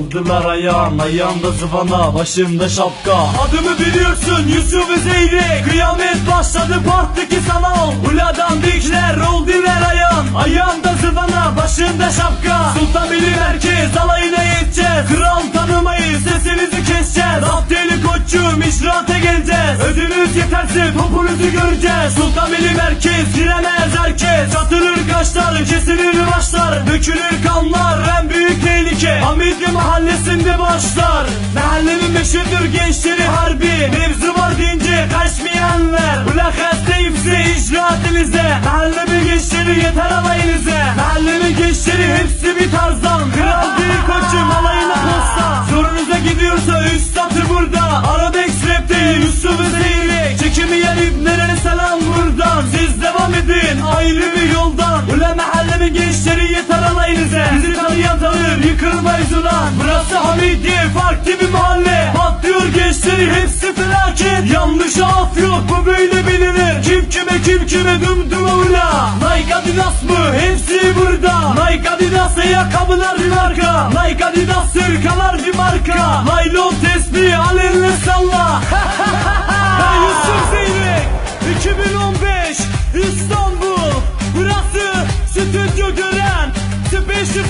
Aldılar ayağın ayağımda zıvana başımda şapka. Adımı biliyorsun Yusuf Üzeyri Kıyamet başladı parttaki sanal. Uladan dikler oldular ayağın. Ayağımda zıvana başımda şapka. Sultan Bilim Merkez alayına yeteceğiz Kral tanımayız sesinizi keseceğiz. Abdeli koçum işrata geleceğiz. Ödünüz yeterse topunuzu göreceğiz. Sultan Bilim Merkez giremez herkes. Çatılır kaşlar kesilir başlar. Dökülür kanlar en büyük tehlike Hamidli mahallesinde başlar Mahallenin meşhurdur gençleri harbi. Mevzu var deyince kaçmayanlar. Ulakas deyipse icraatinize Mahallemin gençleri yeter alayınıza. Mahallenin gençleri hepsi bir tarzdan. Kral değil koçum alayına posta. Zorunuza gidiyorsa üstadı burada. Arabex rap değil Yusuf Zeyrek Çekemeyen ibnelere selam buradan? Siz devam Gönül yıkılmayız ulan. Burası Hamidiye farklı bir mahalle. Patlıyor gençleri hepsi felaket. Yanlış af yok bu böyle bilinir. Kim kime kim kime düm düme ula Nike Adidas mı? Hepsi burada. Nike Adidas ayakkabılar bir marka. Nike Adidas sırkalar bir marka. Naylon tesbih alelle salla. Ben Yusuf Zeyrek 2015 İstanbul. Burası stüdyo gören Tepeşi